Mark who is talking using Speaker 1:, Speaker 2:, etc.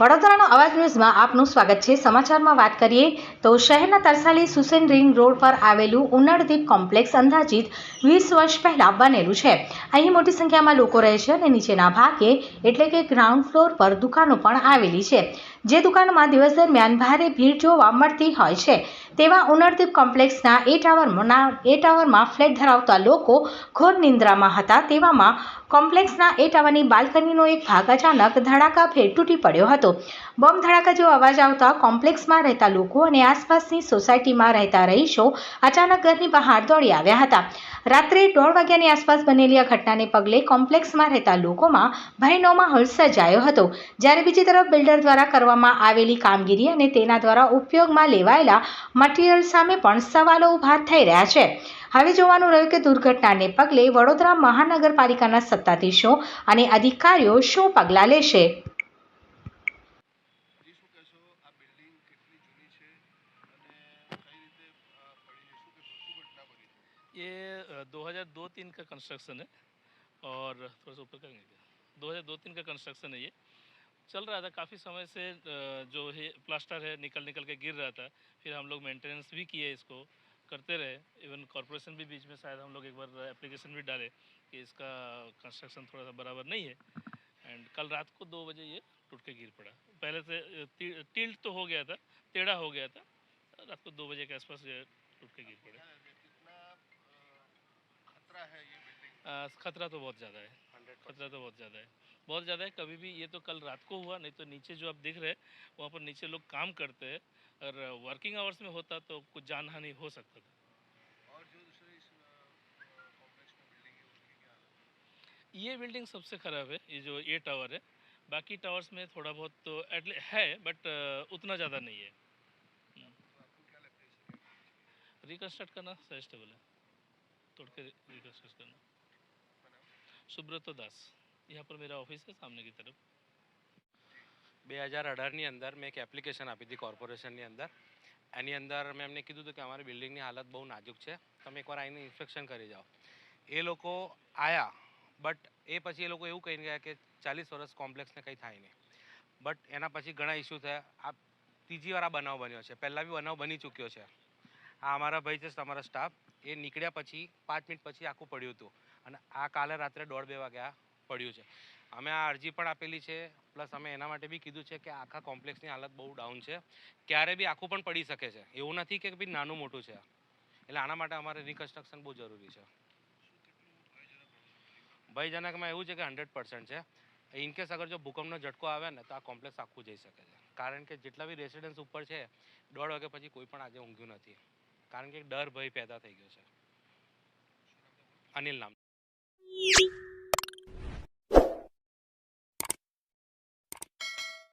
Speaker 1: વડોદરાનો અવાજ ન્યૂઝમાં આપનું સ્વાગત છે. સમાચારમાં વાત કરીએ તો શહેરના તરસાલી સુસેન રિંગ રોડ પર આવેલું ઉનાળદીપ કોમ્પ્લેક્સ અંદાજિત વીસ વર્ષ પહેલાં બનેલું છે. અહીં મોટી સંખ્યામાં લોકો રહે છે અને નીચેના ભાગે એટલે કે ગ્રાઉન્ડ ફ્લોર પર દુકાનો પણ આવેલી છે. જે દુકાનોમાં દિવસ દરમિયાન ભારે ભીડ જોવા મળતી હોય છે, તેવા ઉનરદીપ કોમ્પ્લેક્સના એ ટાવરના એ ટાવરમાં ફ્લેટ ધરાવતા લોકો ઘોર નિંદ્રામાં હતા. તેવામાં કોમ્પ્લેક્સના એ ટાવરની બાલ્કનીનો એક ભાગ અચાનક ધડાકા ફેર તૂટી પડ્યો હતો. બોમ્બ ધડાકા જેવો અવાજ આવતા કોમ્પ્લેક્સમાં રહેતા લોકો અને આસપાસની સોસાયટીમાં રહેતા રહીશો અચાનક ઘરની બહાર દોડી આવ્યા હતા. રાત્રે દોઢ વાગ્યાની આસપાસ બનેલી આ ઘટનાને પગલે કોમ્પ્લેક્સમાં રહેતા લોકોમાં ભયનો માહોલ સર્જાયો હતો. જ્યારે બીજી તરફ બિલ્ડર દ્વારા કરવામાં આવેલી કામગીરી અને તેના દ્વારા ઉપયોગમાં લેવાયેલા મટીરિયલ સામે પણ સવાલો ઊભા થઈ રહ્યા છે. હવે જોવાનું રહ્યું કે દુર્ઘટનાને પગલે વડોદરા મહાનગરપાલિકાના સત્તાધીશો અને અધિકારીઓ શું પગલાં લેશે?
Speaker 2: ये दो हज़ार दो तीन का कंस्ट्रक्शन है और थोड़ा सा ऊपर करेंगे क्या? दो तीन का कंस्ट्रक्शन है ये। चल रहा था, काफ़ी समय से जो है प्लास्टर है, निकल निकल के गिर रहा था। फिर हम लोग मेंटेनेंस भी किए इसको, करते रहे। इवन कॉरपोरेशन भी बीच में शायद हम लोग एक बार एप्लीकेशन भी डाले कि इसका कंस्ट्रक्शन थोड़ा सा बराबर नहीं है। एंड कल रात को दो बजे ये टूट के गिर पड़ा। पहले से टी- टिल्ट तो हो गया था, टेढ़ा हो गया था। रात को दो बजे के आसपास ये टूट के गिर पड़ा।
Speaker 3: खतरा है ये बिल्डिंग
Speaker 2: खतरा तो बहुत ज़्यादा है। खतरा तो बहुत ज़्यादा है। बहुत ज़्यादा है कभी भी ये तो कल रात को हुआ नहीं तो नीचे जो आप दिख रहे हैं वहाँ पर नीचे लोग काम करते हैं और वर्किंग आवर्स में होता तो कुछ जान हानि हो सकता था।
Speaker 3: और जो दूसरे इस कॉम्प्लेक्स में बिल्डिंग है उसकी क्या हालत
Speaker 2: ये बिल्डिंग सबसे ख़राब है ये जो ये टावर है। बाकी टावर्स में थोड़ा बहुत तो एटली है बट उतना ज़्यादा नहीं है।
Speaker 3: है तो
Speaker 2: रिकन्स्ट्रक्ट करना सजेस्टेबल है। तोड़ के रिकन्स्ट्रक्ट करना सुब्रतो दास यहाँ पर मेरा ऑफिस है सामने की तरफ
Speaker 4: બે હજાર અઢારની અંદર મેં એક એપ્લિકેશન આપી હતી કોર્પોરેશનની અંદર એની અંદર મેં એમને કીધું હતું કે અમારી બિલ્ડિંગની હાલત બહુ નાજુક છે તમે એકવાર આવીને ઇન્સ્પેક્શન કરી જાઓ એ લોકો આયા બટ એ પછી એ લોકો એવું કહીને ગયા કે ચાલીસ વર્ષ કોમ્પ્લેક્સને કંઈ થાય નહીં બટ એના પછી ઘણા ઇસ્યુ થયા આ ત્રીજી વાર આ બનાવ બન્યો છે પહેલાં બી બનાવ બની ચૂક્યો છે આ અમારા ભાઈ છે અમારા સ્ટાફ એ નીકળ્યા પછી પાંચ મિનિટ પછી આખું પડ્યું હતું. અને આ કાલે રાત્રે દોઢ બે વાગ્યા પડ્યું છે. અમે આ અરજી પણ આપેલી છે. પ્લસ અમે એના માટે બી કીધું છે કે આખા કોમ્પ્લેક્સની હાલત બહુ ડાઉન છે. ક્યારે બી આખું પણ પડી શકે છે. એવું નથી કે બી નાનું મોટું છે. એટલે આના માટે અમારે રિકન્સ્ટ્રક્શન બહુ જરૂરી છે. ભયજનકમાં એવું છે કે હંડ્રેડ પર્સન્ટ છે. ઇનકેસ અગર જો ભૂકંપનો ઝટકો આવે ને તો આ કોમ્પ્લેક્સ આખું જઈ શકે છે. કારણ કે જેટલા બી રેસિડન્સ ઉપર છે, દોઢ વાગ્યા પછી કોઈ પણ આજે ઊંઘ્યું નથી. કારણ કે ડર ભય પેદા થઈ ગયો છે. અનિલ નામ.